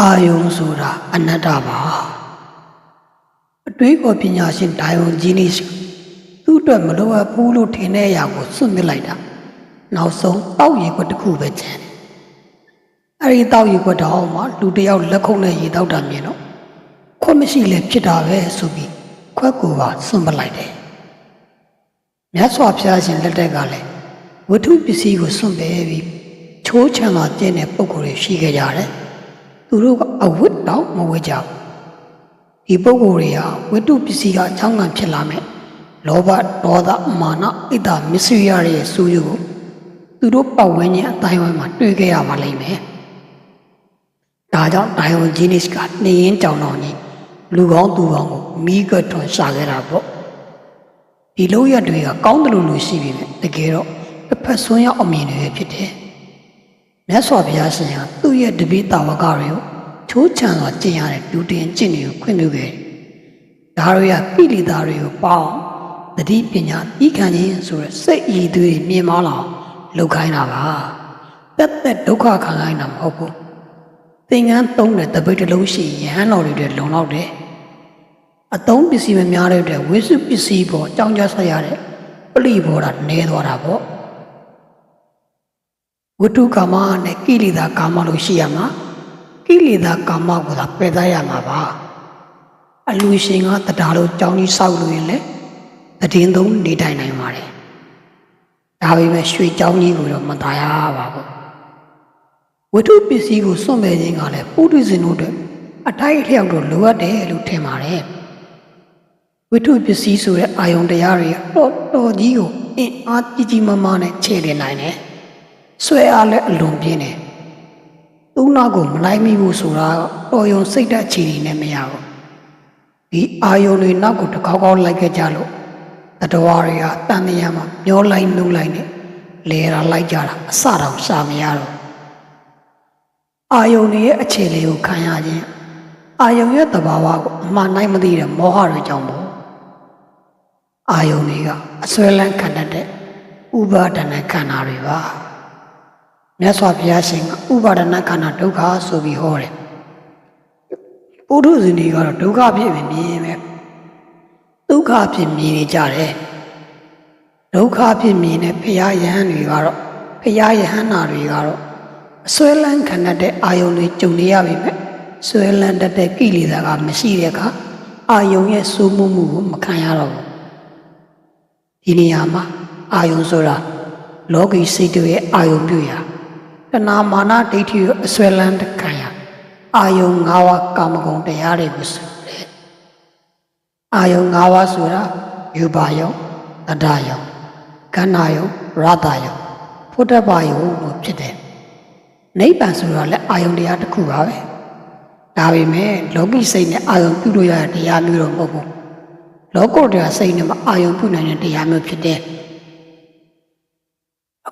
အာယုံဆိုတာအနတ္တပါအတွေးခေါ်ပညာရှင်ဒိုင်ယွန်ဂျီနီစ်သူ့အတွက်မလိုအပ်ဘူးလို့ထင်တဲ့အရာကိုစွန့်ပစ်လိုက်တာနောက်ဆုံးတောက်ရီခွက်တစ်ခုပဲကျန်တယ်အဲဒီတောက်ရီခွက်တော့မှလူတစ်ယောက်လက်ခုပ်နဲ့ရေတောက်တာမြင်တော့ခွက်မရှိလဲဖြစ်တာပဲဆိုပြီးခွက်ကိုပါစွန့်ပစ်လိုက်တယ်မြတ်စွာဘုရားရှင်လက်ထက်ကလည်းဝတ္ထုပစ္စည်းကိုစွန့်ပယ်ပြီးချိုးချမ်းသာကျင့်တဲ့ပုံကိုယ်တွေရှိခဲ့ကြတယ် သူတို့ကအဝတ်တော့မဝတ်ကြဘူးဒီပုဂ္ဂိုလ်တွေဟာဝတ္ထုပစ္စည်းကအကြောင်းကံဖြစ်လာမယ်လောဘဒေါသမာနဣဒ္ဓမစ္စရိယတွေရဲ့ဆိုးရုပ်ကိုသူတို့ပတ်ဝန်းကျင်အတိုင်းဝိုင်းမှာတွေ့ခဲ့ရပါလိမ့်မယ်ဒါကြောင့်ဒိုင်ယွန်ဂျီနစ်ကနေရင်ကြောင်တော်ကြီးလူကောင်းသူကောင်းကိုမိကထွန်ရှာခဲ့တာပေါ့ဒီလိုရက်တွေကကောင်းတယ်လို့လို့ရှိပြီပဲတကယ်တော့တစ်ဖက်ဆွမ်းရောက်အမြင်တွေပဲဖြစ်တယ်မြတ်စွာဘုရားရှင်ဟာသူ့ရဲ့တပည့်တာဝကတွေကို ချိုးချံစွာကျင့်ရတဲ့ဒုတင်ကျင့်တွေကိုခွင့်ပြုခဲ့တယ်။ဒါတွေကပိလိတာတွေကိုပေါင်းတတိပညာဤခံခြင်းဆိုရယ်စိတ်ရည်သွေးတွေမြင်မလာအောင်လုပ်ခိုင်းတာပါ။တက်တက်ဒုက္ခခံခိုင်းတာမဟုတ်ဘူး။သင်္ကန်းသုံးတဲ့တပိတ်တစ်လုံးရှိရဟန်းတော်တွေအတွက်လုံလောက်တယ်။အသုံးပစ္စည်းမများတဲ့အတွက်ဝိစုပစ္စည်းပေါ်ကြောင်းကြဆက်ရတဲ့ပလိဘောတာနဲသွားတာပေါ့။ဝတ္ထုကာမနဲ့ကိလေသာကာမလို့ရှိရမှာ ကိလေသာကာမကိုသာပယ်သရမှာပါအလူရှင်ကတရားလို့ကြောင်းကြီးစောက်လို့ရင်လေတည်င်းသုံးနေတိုင်နိုင်ပါတယ်ဒါပေမဲ့ရွှေကြောင်းကြီးကိုတော့မသားရပါဘူးဝတ္ထုပစ္စည်းကိုစွန့်မဲ့ခြင်းကလည်းပုထုဇဉ်တို့အတွက်အတိုင်းအလျောက်တော့လိုအပ်တယ်လို့ထင်ပါတယ်ဝတ္ထုပစ္စည်းဆိုတဲ့အာယုံတရားတွေတော့တော်ကြီးကိုအင်အားကြီးကြီးမားမားနဲ့ခြေတင်နိုင်တယ်ဆွဲအားလည်းအလွန်ပြင်းတယ်။ သူ့နောက်ကိုမလိုက်မိဘူးဆိုတာကတော်ယုံစိတ်ဓာတ်အခြေအနေနဲ့မရဘူး။ဒီအာယုံတွေနောက်ကိုတကောက်ကောက်လိုက်ခဲ့ကြလို့တတဝါတွေကတန်မြာမှာမျောလိုက်နှုတ်လိုက်နဲ့လဲတာလိုက်ကြတာအစတောင်ရှာမရတော့ဘူးအာယုံတွေရဲ့အခြေလေးကိုခံရခြင်းအာယုံရဲ့သဘာဝကိုအမှန်တိုင်းမသိတဲ့မောဟတွေကြောင့်ပေါ့အာယုံတွေကအစွဲလန်းခံတတ်တဲ့ဥပါဒณะခန္ဓာတွေပါ မြတ်စွာဘုရားရှင်ကဥပါဒနာခန္ဓာဒုက္ခဆိုပြီးဟောတယ်။ပုထုဇဉ်တွေကတော့ဒုက္ခဖြစ်ပဲမြင်ပဲ။ဒုက္ခဖြစ်မြင်နေကြတယ်။ဒုက္ခဖြစ်မြင်တဲ့ဘုရားယဟန်တွေကတော့ဘုရားယဟန်နာတွေကတော့အစွဲလန်းခံတတ်တဲ့အာယုန်တွေကြုံနေရပြီမဲ့စွဲလန်းတတ်တဲ့ကိလေသာကမရှိတဲ့အခါအာယုန်ရဲ့စိုးမှုမှုကိုမခံရတော့ဘူး။ဒီနေရာမှာအာယုန်ဆိုတာလောကီစိတ်တွေရဲ့အာယုန်ပြုရာ တဏမာနဒိဋ္ဌိကိုအစွဲလန်းတခံရအာယုံ၅ပါးကာမဂုဏ်တရားတွေကိုဆိုတယ်အာယုံ၅ပါးဆိုတာယူပါယုံတတယုံကန္နာယုံရတယုံဖုဒ္ဓဘာယုံလို့ဖြစ်တယ်နိဗ္ဗာန်ဆိုတာလည်းအာယုံတရားတစ်ခုပါပဲဒါပေမဲ့လောကီစိတ်နဲ့အာယုံပြုလို့ရတဲ့တရားမျိုးတော့မဟုတ်ဘူးလောကုတ္တရာစိတ်နဲ့မအာယုံပြုနိုင်တဲ့တရားမျိုးဖြစ်တယ်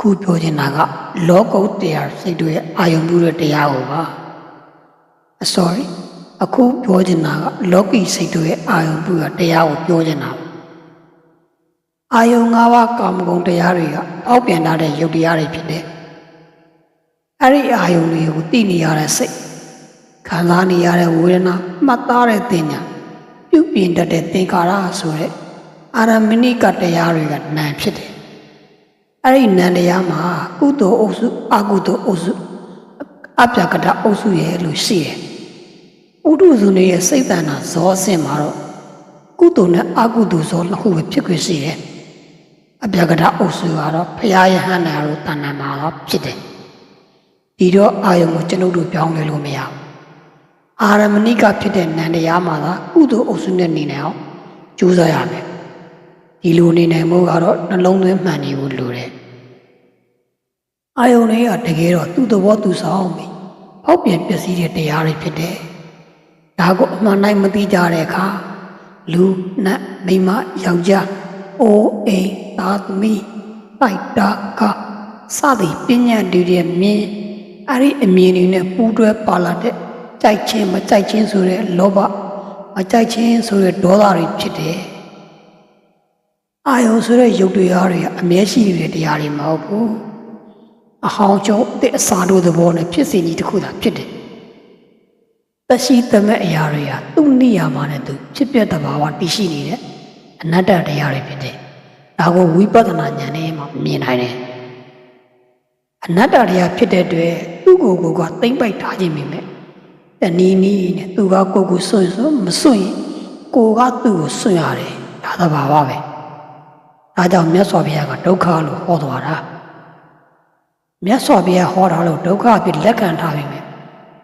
အခုပြောချင်တာကလောကုတ်တရားစိတ်တွေရဲ့အာယုံပြုတဲ့တရားကိုပါအ sorry အခုပြောချင်တာကလောကီစိတ်တွေရဲ့အာယုံပြုတဲ့တရားကိုပြောချင်တာပါအာယုံ၅ပါးကာမဂုဏ်တရားတွေကအောက်ပြန်လာတဲ့ယုတ်တရားတွေဖြစ်တယ်အဲ့ဒီအာယုံတွေကိုသိနေရတဲ့စိတ်ခံစားနေရတဲ့ဝေဒနာမှတ်သားတဲ့တင်ညာပြုပြင်တတ်တဲ့သင်္ခါရဆိုတဲ့အာရမဏိကတရားတွေကနာမ်ဖြစ်တယ် အဲ့ဒီနန္တရားမှာကုသိုလ်အုပ်စုအကုသိုလ်အုပ်စုအပြကတအုပ်စုရဲ့လို့ရှိတယ်။ဥဒုဇုန်ရဲ့စိတ်တဏ္ဍာဇောအဆင့်မှာတော့ကုသိုလ်နဲ့အကုသိုလ်ဇောနှစ်ခုပဲဖြစ်ခွင့်ရှိတယ်။အပြကတအုပ်စုကတော့ဖရာယဟန္တာတို့တဏ္ဍာမှာတော့ဖြစ်တယ်။ဒီတော့အာယုံကိုကျွန်ုပ်တို့ပြောင်းလဲလို့မရဘူး။အာရမဏိကဖြစ်တဲ့နန္တရားမှာသာကုသိုလ်အုပ်စုနဲ့နေနိုင်အောင်ကြိုးစားရမယ်။ဒီလိုနေနိုင်မှုကတော့နှလုံးသွင်းမှန်နေဖို့လိုတယ်။ အာယုန်တွေကတကယ်တော့သူ့သဘောသူဆောင်ပြီ။ဖောက်ပြန်ပျက်စီးတဲ့တရားတွေဖြစ်တယ်။ဒါကိုအမှန်တိုင်းမသိကြတဲ့အခါလူနတ်မိန်းမယောက်ျားအိုးအိမ်သားသမီးပိုက်တာကစသည်ပညာတွေရဲ့မြင်အဲ့ဒီအမြင်တွေနဲ့ပူးတွဲပါလာတဲ့ကြိုက်ခြင်းမကြိုက်ခြင်းဆိုတဲ့လောဘမကြိုက်ခြင်းဆိုတဲ့ဒေါသတွေဖြစ်တယ်။အာယုန်ဆိုတဲ့ယုတ်တရားတွေကအမြဲရှိနေတဲ့တရားတွေမဟုတ်ဘူး။ အဟောင်းကျုံအသစ်အစာတို့သဘောနဲ့ဖြစ်စဉ်ကြီးတစ်ခုသာဖြစ်တယ်တရှိတမဲ့အရာတွေဟာသူ့နိယာမနဲ့သူဖြစ်ပြတဲ့ဘာဝတည်ရှိနေတဲ့အနတ္တတရားတွေဖြစ်တယ်။ဒါကိုဝိပဿနာဉာဏ်နဲ့မှမြင်နိုင်တယ်။အနတ္တတရားဖြစ်တဲ့အတွက်သူ့ကိုယ်ကိုယ်ကသိမ့်ပိုက်ထားခြင်းမိမယ်။တနည်းနည်းနဲ့သူကကိုယ်ကိုစွန့်စွန့်မစွန့်ရင်ကိုယ်ကသူ့ကိုစွန့်ရတယ်။ဒါသဘာဝပဲ။ဒါကြောင့်မြတ်စွာဘုရားကဒုက္ခလို့ဟောသွားတာ။ မြတ်စွာဘုရားဟောတာလို့ဒုက္ခအဖြစ်လက်ခံထားပြီမယ်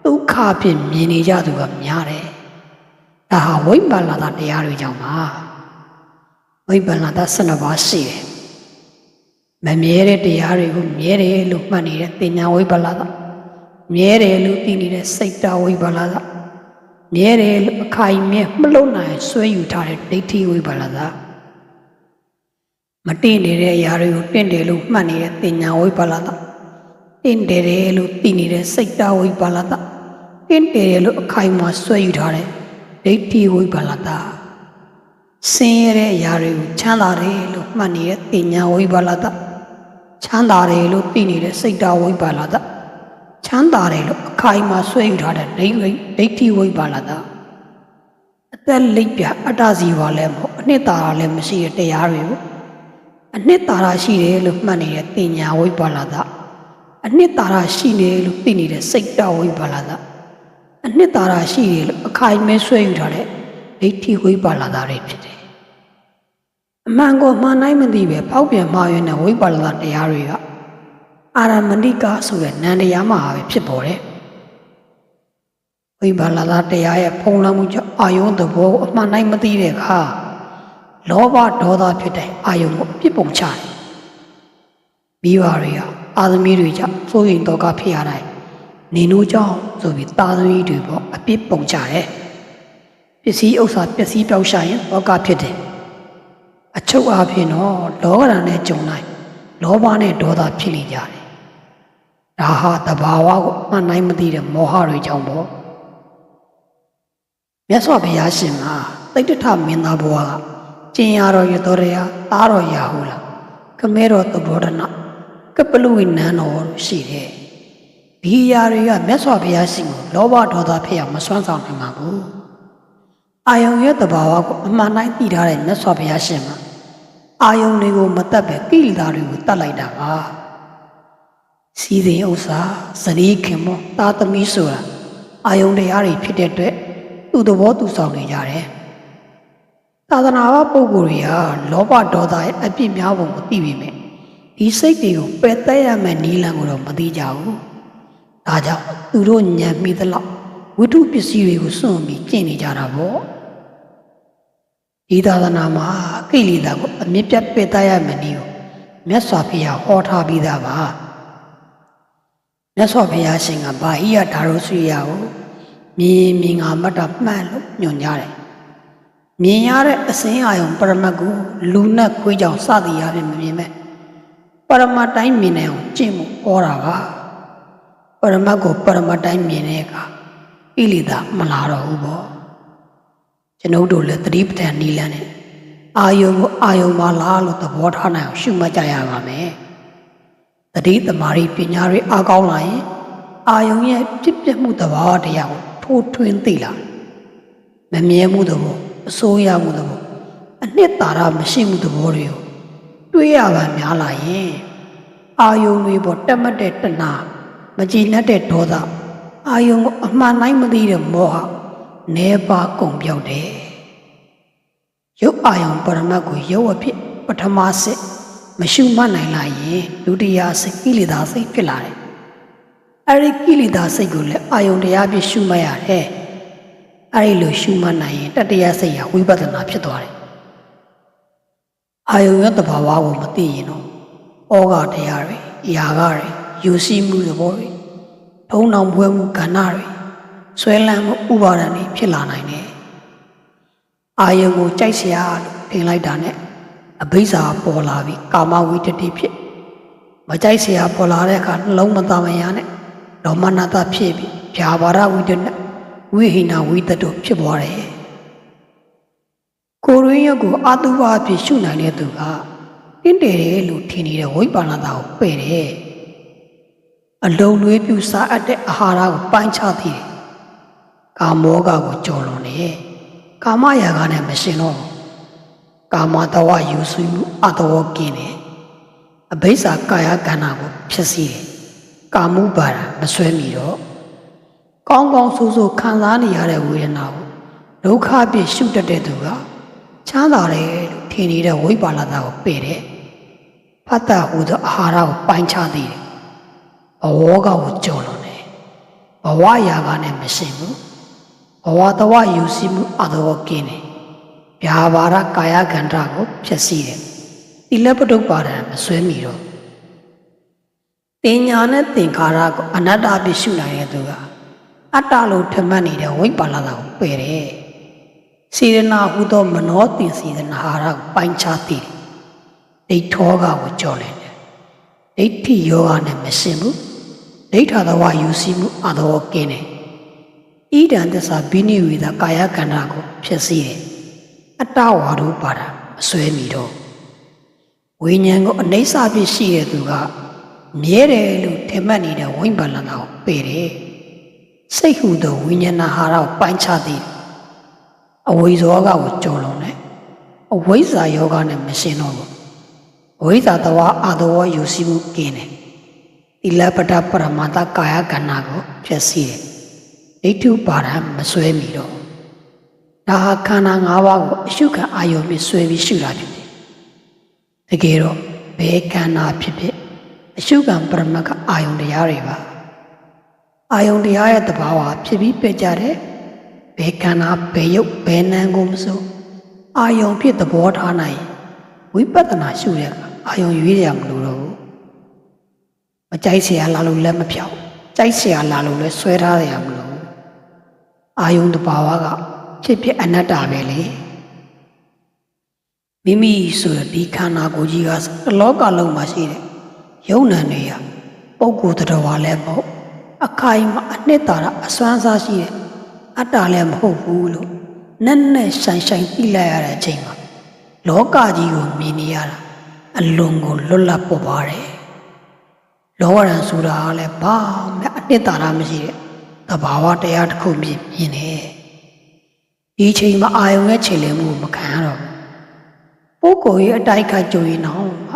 ဒုက္ခအဖြစ်မြင်နေကြသူကများတယ်။ဒါဟာဝိပ္ပန္နတာတရားတွေကြောင့်ပါ။ဝိပ္ပန္နတာ12ပါးရှိတယ်။မမြဲတဲ့တရားတွေကိုမြဲတယ်လို့မှတ်နေတဲ့တင်ညာဝိပ္ပန္နတာမြဲတယ်လို့သိနေတဲ့စိတ်တဝိပ္ပန္နတာမြဲတယ်လို့အခိုင်အမြဲမလုံနိုင်ဆွဲယူထားတဲ့ဒိဋ္ဌိဝိပ္ပန္နတာမတင့်နေတဲ့အရာတွေကိုတင့်တယ်လို့မှတ်နေတဲ့တင်ညာဝိပ္ပန္နတာ တင့်တယ်တယ်လို့သိနေတဲ့စိတ်တဝိပ္ပန္နတာတင့်တယ်တယ်လို့အခိုင်အမာဆွဲယူထားတဲ့ဒိဋ္ဌိဝိပ္ပန္နတာဆင်းရဲတဲ့အရာတွေကိုချမ်းသာတယ်လို့မှတ်နေတဲ့တင်ညာဝိပ္ပန္နတာချမ်းသာတယ်လို့သိနေတဲ့စိတ်တဝိပ္ပန္နတာချမ်းသာတယ်လို့အခိုင်အမာဆွဲယူထားတဲ့ဒိဋ္ဌိဒိဋ္ဌိဝိပ္ပန္နတာအသက်လိပ်ပြအတ္တစီပါလည်းမဟုတ်အနှစ်သာရလည်းမရှိတဲ့တရားတွေကိုအနှစ်သာရရှိတယ်လို့မှတ်နေတဲ့တင်ညာဝိပ္ပန္နတာ အနှစ်သာရရှိတယ်လို့သိနေတဲ့စိတ်တဝိပ္ပန္နတာအနှစ်သာရရှိတယ်လို့အခိုင်အမဲဆွဲယူထားတဲ့ဒိဋ္ဌိဝိပ္ပန္နတာတွေဖြစ်တယ်အမှန်ကိုမှန်နိုင်မသိပဲပေါက်ပြန်မှားရတဲ့ဝိပ္ပန္နတာတရားတွေကအာရမဏိကဆိုတဲ့နန္တရားမှာပဲဖြစ်ပေါ်တယ်ဝိပ္ပန္နတာတရားရဲ့ဖုံးလွှမ်းမှုကြောင့်အာယုံသဘောကိုအမှန်နိုင်မသိတဲ့အခါလောဘဒေါသဖြစ်တဲ့အာယုံကိုအပြစ်ပုံချတယ်မိဘတွေက အာသမီတွေကြောင့်စိုးရိမ်တော့ကဖြစ်ရတိုင်းနေနိုးကြောင့်ဆိုပြီးတာသမီတွေပေါ့အပြစ်ပုံချတယ်ပစ္စည်းဥစ္စာပစ္စည်းပြောက်ရှာရင်တော့ကဖြစ်တယ်အချုပ်အားဖြင့်တော့လောကဓာတ်နဲ့ကြုံတိုင်းလောဘနဲ့ဒေါသဖြစ်နေကြတယ်ဒါဟာတဘာဝကိုအမှန်တိုင်းမသိတဲ့မောဟတွေကြောင့်ပေါ့မြတ်စွာဘုရားရှင်ကတိဋ္ဌထမင်းသားဘဝကကျင်ရတော်ရတော်ရသားတော်ရာဟုလားခမဲတော်သဘောဒနာ ကပလူဝိနန်းတော်ရှိတယ်ဒီအရာတွေကမြတ်စွာဘုရားရှင်ကိုလောဘဒေါသဖြစ်အောင်မစွမ်းဆောင်နိုင်ပါဘူးအာယုံရဲ့တဘာဝကိုအမှန်တိုင်းသိထားတဲ့မြတ်စွာဘုရားရှင်မှာအာယုံတွေကိုမတတ်ပဲကိလေသာတွေကိုတတ်လိုက်တာပါစီစဉ်ဥစ္စာဇနီးခင်မောတာသမီးဆိုတာအာယုံတရားတွေဖြစ်တဲ့အတွက်သူ့သဘောသူဆောင်နေကြတယ်သာသနာ့ပုဂ္ဂိုလ်တွေဟာလောဘဒေါသရဲ့အပြစ်များပုံကိုသိပြီမယ် ဒီစိတ်တွေကိုပယ်သက်ရမယ့်နီလန်ကိုတော့မသိကြဘူး။ဒါကြောင့်သူတို့ညံမိသလောက်ဝိတုပစ္စည်းတွေကိုစွန့်ပြီးကျင့်နေကြတာပေါ့။ဒီသာသနာမှာကိလေသာကိုအမြင့်ပြတ်ပယ်သက်ရမယ့်နည်းကိုမြတ်စွာဘုရားဟောထားပြီးသားပါ။မြတ်စွာဘုရားရှင်ကဘာဟိယဒါရောဆွေရကိုမြင်မြင်ငါမတ်တာမှန်လို့ညွှန်ကြတယ်။မြင်ရတဲ့အစင်းအာယုံပရမတ်ကိုလူနဲ့ခွေးကြောင်စသည်ရပြင်မမြင်မဲ့ ပရမတ်တိုင်းမြင်နေအောင်ကျင့်မှုဟောတာပါပရမတ်ကိုပရမတ်တိုင်းမြင်တဲ့အခါဣလိတာမလာတော့ဘူးပေါ့ကျွန်ုပ်တို့လည်းသတိပဋ္ဌာန်နီလန်းနဲ့အာယုံကိုအာယုံပါလားလို့သဘောထားနိုင်အောင်ရှုမှတ်ကြရပါမယ်သတိသမารိပညာတွေအားကောင်းလာရင်အာယုံရဲ့ဖြစ်ပျက်မှုသဘောတရားကိုထိုးထွင်းသိလာမမြဲမှုသဘောအစိုးရမှုသဘောအနှစ်သာရမရှိမှုသဘောတွေကို တွေးရပါများလာရင်အာယုံတွေပေါ်တက်မတ်တဲ့တဏှာမကြည်နပ်တဲ့ဒေါသအာယုံကိုအမှန်တိုင်းမသိတဲ့မောဟနေပါကုန်ပြောက်တယ်ရုပ်အာယုံပရမတ်ကိုရုပ်အဖြစ်ပထမစစ်မရှုမှတ်နိုင်လာရင်ဒုတိယစိတ်ကိလေသာစိတ်ဖြစ်လာတယ်အဲဒီကိလေသာစိတ်ကိုလည်းအာယုံတရားဖြစ်ရှုမှတ်ရတယ်အဲဒီလိုရှုမှတ်နိုင်ရင်တတိယစိတ်ဟာဝိပဿနာဖြစ်သွားတယ် အာယုံရတဘာဝကိုမသိရင်တော့ဩဃတရားတွေ၊ယာကတွေ၊ယူစီမှုသဘောတွေ၊ထုံအောင်ပွဲမှုကဏ္ဍတွေဆွဲလန်းမှုဥပါဒဏ်တွေဖြစ်လာနိုင်တယ်။အာယုံကိုကြိုက်စရာလို့ထင်လိုက်တာနဲ့အဘိဇ္ဇာပေါ်လာပြီးကာမဝိတ္တိဖြစ်မကြိုက်စရာပေါ်လာတဲ့အခါနှလုံးမသားမယားနဲ့ဒေါမနတာဖြစ်ပြီးဖြာပါရဝိတ္တနဲ့ဝိဟိနာဝိတ္တတို့ဖြစ်ပေါ်တယ် ကိုရင်းရုပ်ကိုအာတုဘအဖြစ်ရှုနိုင်တဲ့သူကတင့်တယ်တယ်လို့ထင်နေတဲ့ဝိပါဏတာကိုပယ်တယ်အလုံးလွေးပြူစားအပ်တဲ့အာဟာရကိုပိုင်းခြားသေးတယ်ကာမောကကိုကြော်လွန်နေကာမရာဂနဲ့မရှင်တော့ဘူးကာမတဝယူဆူမှုအတဝကင်းတယ်အဘိဇာကာယကန္နာကိုဖြစ်စီတယ်ကာမှုပါဒမဆွဲမိတော့ကောင်းကောင်းဆိုးဆိုးခံစားနေရတဲ့ဝေဒနာကိုဒုက္ခပြည့်ရှုတတ်တဲ့သူက ချမ်းသာတယ်လို့ထင်နေတဲ့ဝိပါလတာကိုပယ်တယ်ဖတ်တာဟူသောအာဟာရကိုပိုင်းခြားသေးတယ်ဘဝကကိုကြော်လွန်တယ်ဘဝရာဂနဲ့မရှင်ဘူးဘဝတဝယူစီမှုအတဝကင်းတယ်ဗျာပါဒကာယကန္တာကိုဖြစ်စီတယ်တိလပတုပ္ပါဒံမဆွဲမိတော့တင်ညာနဲ့သင်္ခါရကိုအနတ္တပြည့်ရှုနိုင်တဲ့သူကအတ္တလို့ထင်မှတ်နေတဲ့ဝိပါလတာကိုပယ်တယ် စေရနာဟူသောမနောတင်စေရနာဟာရကိုပိုင်းခြားသိတယ်ဒိဋ္ဌောကကိုကြော်လည်တယ်ဒိဋ္ဌိယောဂနဲ့မရှင်ဘူးဒိဋ္ဌာတဝယူစီမှုအတဝကင်းတယ်ဣဒံသစ္စာဘိနိဝေဒကာယကန္တာကိုဖြစ်စီတယ်အတ္တဝါဒုပါဒမဆွဲမိတော့ဝိညာဉ်ကိုအနေစာပြည့်ရှိတဲ့သူကမြဲတယ်လို့ထင်မှတ်နေတဲ့ဝိပါလနာကိုပယ်တယ်စိတ်ဟူသောဝိညာဏဟာရကိုပိုင်းခြားသည် အဝိဇ္ဇောကကိုကြော်လွန်တယ်အဝိဇ္ဇာယောဂနဲ့မရှင်တော့ဘူးအဝိဇ္ဇာတဝါအာတဝယူစီမှုကင်းတယ်တိလပတ္တပရမတ္တကာယကဏ္ဍကိုဖြစ်စီတယ်ဒိဋ္ဌုပါဒံမဆွဲမိတော့ဒါဟာခန္ဓာ၅ပါးကိုအရှုခံအာယုံနဲ့ဆွဲပြီးရှုတာဖြစ်တယ်တကယ်တော့ဘယ်ခန္ဓာဖြစ်ဖြစ်အရှုခံပရမတ်ကအာယုံတရားတွေပါအာယုံတရားရဲ့တဘာဝဖြစ်ပြီးပြကြတဲ့ ဘယ်ခန္ဓာဘယ်ရုပ်ဘယ်နာမ်ကိုမဆိုအာယုံဖြစ်သဘောထားနိုင်ဝိပဿနာရှုတဲ့အခါအာယုံရွေးရမလို့တော့ဘူးမကြိုက်เสียလာလို့လက်မဖြောက်ကြိုက်เสียလာလို့လည်းဆွဲထားရမလို့အာယုံတဘာဝကဖြစ်ဖြစ်အနတ္တပဲလေမိမိဆိုတဲ့ဒီခန္ဓာကိုယ်ကြီးကတစ်လောကလုံးမှာရှိတဲ့ယုံနံတွေရပုဂ္ဂိုလ်တော်လည်းမဟုတ်အခိုင်အမာအနှစ်သာရအစွမ်းစားရှိတဲ့ အတ္တလည်းမဟုတ်ဘူးလို့နက်နက်ဆိုင်ဆိုင်သိလိုက်ရတဲ့အချိန်မှာလောကကြီးကိုမြင်နေရတာအလွန်ကိုလွတ်လပ်ပေါ်ပါတယ်လောကရန်ဆိုတာကလည်းဘာမှအနှစ်သာရမရှိတဲ့သဘာဝတရားတစ်ခုမြင်မြင်နေဒီအချိန်မှာအာယုံရဲ့ခြေလည်မှုကိုမခံရတော့ဘူးပုဂ္ဂိုလ်ရဲ့အတိုက်ခါကြုံရင်တော့မှ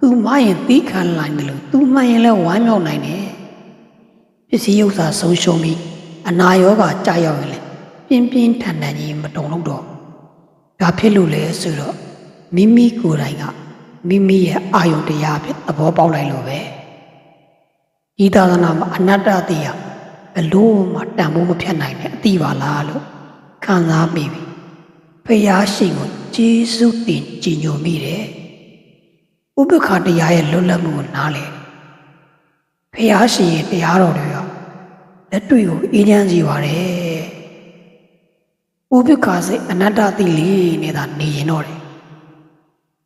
သူမရင်သီးခံလိုက်တယ်လို့သူမှရင်လည်းဝမ်းမြောက်နိုင်တယ်ပစ္စည်းဥစ္စာဆုံးရှုံးပြီး အနာရောဂါကြာရောက်ရင်လည်းပြင်းပြင်းထန်ထန်ကြီးမတုံလို့တော့ဒါဖြစ်လို့လဲဆိုတော့မိမိကိုယ်တိုင်ကမိမိရဲ့အာယုံတရားဖြစ်သဘောပေါက်လိုက်လို့ပဲဤသာသနာမှာအနတ္တတရားဘလို့မှတန်ဖိုးမဖြတ်နိုင်တဲ့အတိပါလားလို့ခံစားမိပြီဖယားရှိကိုကျေးဇူးတင်ကြည်ညိုမိတယ်ဥပ္ပခါတရားရဲ့လွတ်လပ်မှုကိုနားလေဖယားရှိရဲ့တရားတော်တွေက လက်တွေ့ကိုအေးချမ်းစီပါတယ်ဥပ္ပခါစိတ်အနတ္တတိလေးနေတာနေရင်တော့တယ်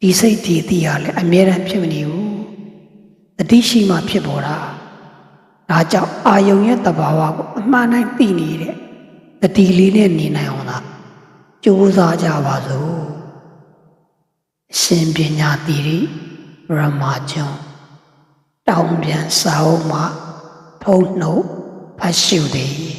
ဒီစိတ်ဒီတိရလည်းအမြဲတမ်းဖြစ်မနေဘူးတတိရှိမှဖြစ်ပေါ်တာဒါကြောင့်အာယုံရဲ့တဘာဝကိုအမှန်တိုင်းသိနေတဲ့တတိလေးနဲ့နေနိုင်အောင်သာကြိုးစားကြပါစို့အရှင်ပညာတိရိရမကျွန်းတောင်ပြန်စာအုပ်မှာဖုံးနှုတ် ဖတ်ရှုသည်